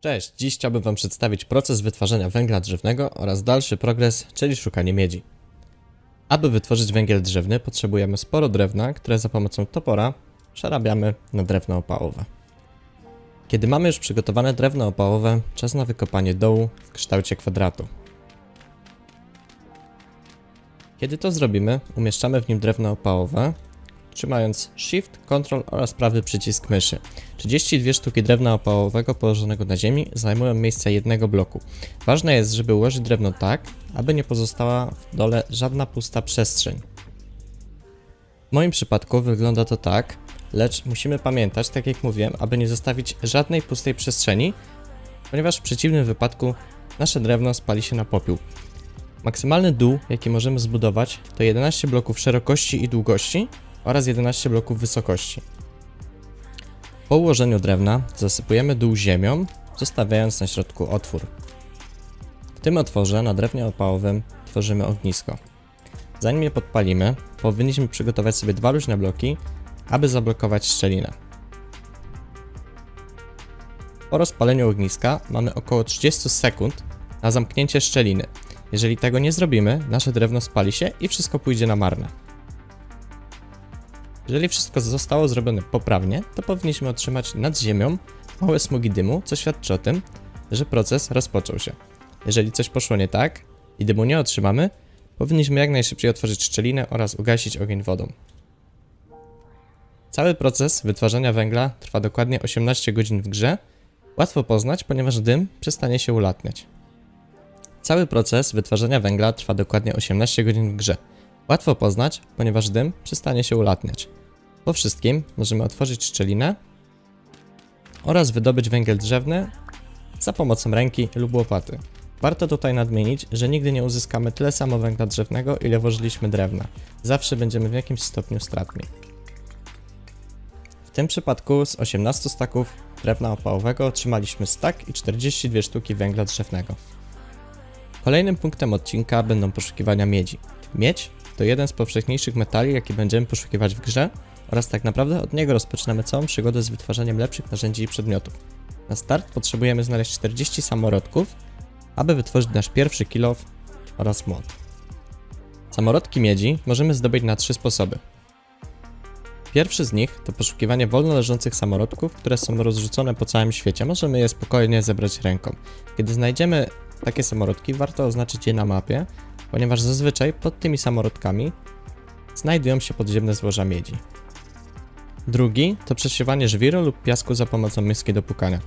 Cześć, dziś chciałbym Wam przedstawić proces wytwarzania węgla drzewnego oraz dalszy progres, czyli szukanie miedzi. Aby wytworzyć węgiel drzewny potrzebujemy sporo drewna, które za pomocą topora przerabiamy na drewno opałowe. Kiedy mamy już przygotowane drewno opałowe, czas na wykopanie dołu w kształcie kwadratu. Kiedy to zrobimy, umieszczamy w nim drewno opałowe, trzymając Shift, Ctrl oraz prawy przycisk myszy. 32 sztuki drewna opałowego położonego na ziemi zajmują miejsce jednego bloku. Ważne jest, żeby ułożyć drewno tak, aby nie pozostała w dole żadna pusta przestrzeń. W moim przypadku wygląda to tak, lecz musimy pamiętać, tak jak mówiłem, aby nie zostawić żadnej pustej przestrzeni, ponieważ w przeciwnym wypadku nasze drewno spali się na popiół. Maksymalny dół, jaki możemy zbudować, to 11 bloków szerokości i długości oraz 11 bloków wysokości. Po ułożeniu drewna zasypujemy dół ziemią, zostawiając na środku otwór. W tym otworze na drewnie opałowym tworzymy ognisko. Zanim je podpalimy, powinniśmy przygotować sobie dwa luźne bloki, aby zablokować szczelinę. Po rozpaleniu ogniska mamy około 30 sekund na zamknięcie szczeliny. Jeżeli tego nie zrobimy, nasze drewno spali się i wszystko pójdzie na marne. Jeżeli wszystko zostało zrobione poprawnie, to powinniśmy otrzymać nad ziemią małe smugi dymu, co świadczy o tym, że proces rozpoczął się. Jeżeli coś poszło nie tak i dymu nie otrzymamy, powinniśmy jak najszybciej otworzyć szczelinę oraz ugasić ogień wodą. Cały proces wytwarzania węgla trwa dokładnie 18 godzin w grze. Łatwo poznać, ponieważ dym przestanie się ulatniać. Cały proces wytwarzania węgla trwa dokładnie 18 godzin w grze. Łatwo poznać, ponieważ dym przestanie się ulatniać. Po wszystkim możemy otworzyć szczelinę oraz wydobyć węgiel drzewny za pomocą ręki lub łopaty. Warto tutaj nadmienić, że nigdy nie uzyskamy tyle samo węgla drzewnego, ile włożyliśmy drewna. Zawsze będziemy w jakimś stopniu stratni. W tym przypadku z 18 staków drewna opałowego otrzymaliśmy stak i 42 sztuki węgla drzewnego. Kolejnym punktem odcinka będą poszukiwania miedzi. Miedź to jeden z powszechniejszych metali, jaki będziemy poszukiwać w grze oraz tak naprawdę od niego rozpoczynamy całą przygodę z wytwarzaniem lepszych narzędzi i przedmiotów. Na start potrzebujemy znaleźć 40 samorodków, aby wytworzyć nasz pierwszy kilof oraz młot. Samorodki miedzi możemy zdobyć na trzy sposoby. Pierwszy z nich to poszukiwanie wolno leżących samorodków, które są rozrzucone po całym świecie. Możemy je spokojnie zebrać ręką. Kiedy znajdziemy takie samorodki, warto oznaczyć je na mapie, ponieważ zazwyczaj pod tymi samorodkami znajdują się podziemne złoża miedzi. Drugi to przesiewanie żwiru lub piasku za pomocą miski do pukania.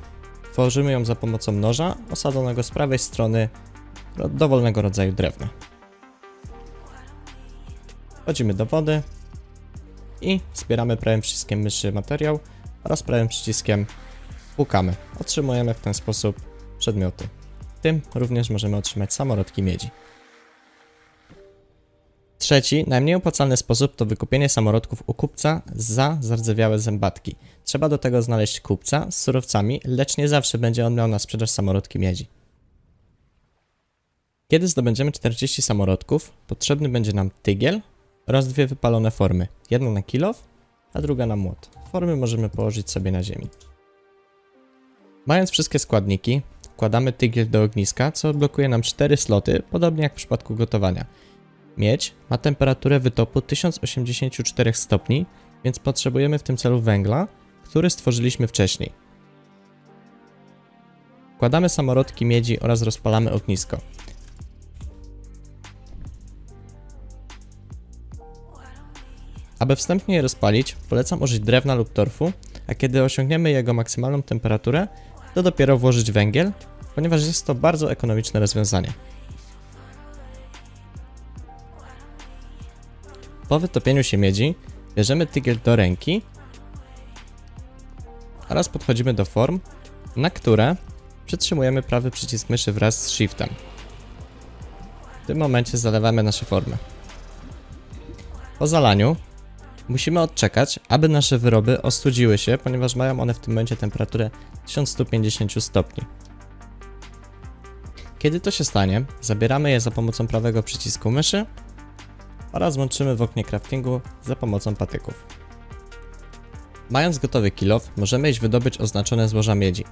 Tworzymy ją za pomocą noża osadzonego z prawej strony ro- dowolnego rodzaju drewna. Wchodzimy do wody i zbieramy prawym przyciskiem myszy materiał oraz prawym przyciskiem pukamy. Otrzymujemy w ten sposób przedmioty. Tym również możemy otrzymać samorodki miedzi. Trzeci, najmniej opłacalny sposób to wykupienie samorodków u kupca za zardzewiałe zębatki. Trzeba do tego znaleźć kupca z surowcami, lecz nie zawsze będzie on miał na sprzedaż samorodki miedzi. Kiedy zdobędziemy 40 samorodków, potrzebny będzie nam tygiel oraz dwie wypalone formy. Jedna na kilof, a druga na młot. Formy możemy położyć sobie na ziemi. Mając wszystkie składniki, wkładamy tygiel do ogniska, co odblokuje nam 4 sloty, podobnie jak w przypadku gotowania. Miedź ma temperaturę wytopu 1084 stopni, więc potrzebujemy w tym celu węgla, który stworzyliśmy wcześniej. Wkładamy samorodki miedzi oraz rozpalamy ognisko. Aby wstępnie je rozpalić, polecam użyć drewna lub torfu, a kiedy osiągniemy jego maksymalną temperaturę, to dopiero włożyć węgiel, ponieważ jest to bardzo ekonomiczne rozwiązanie. Po wytopieniu się miedzi bierzemy tygiel do ręki oraz podchodzimy do form, na które przytrzymujemy prawy przycisk myszy wraz z shiftem. W tym momencie zalewamy nasze formy. Po zalaniu musimy odczekać, aby nasze wyroby ostudziły się, ponieważ mają one w tym momencie temperaturę 1150 stopni. Kiedy to się stanie, zabieramy je za pomocą prawego przycisku myszy oraz łączymy w oknie craftingu za pomocą patyków. Mając gotowy kilof, możemy iść wydobyć oznaczone złoża miedzi.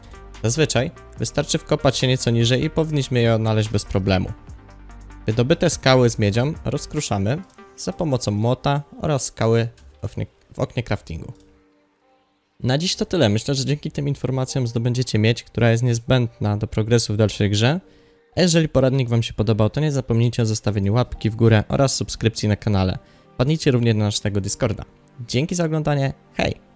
Zazwyczaj Wystarczy wkopać się nieco niżej i powinniśmy je odnaleźć bez problemu. Wydobyte skały z miedzią rozkruszamy za pomocą młota oraz skały w oknie, w oknie craftingu. Na dziś to tyle. Myślę, że dzięki tym informacjom zdobędziecie miedź, która jest niezbędna do progresu w dalszej grze. A jeżeli poradnik Wam się podobał, to nie zapomnijcie o zostawieniu łapki w górę oraz subskrypcji na kanale. Wpadnijcie również na naszego Discorda. Dzięki za oglądanie. Hej!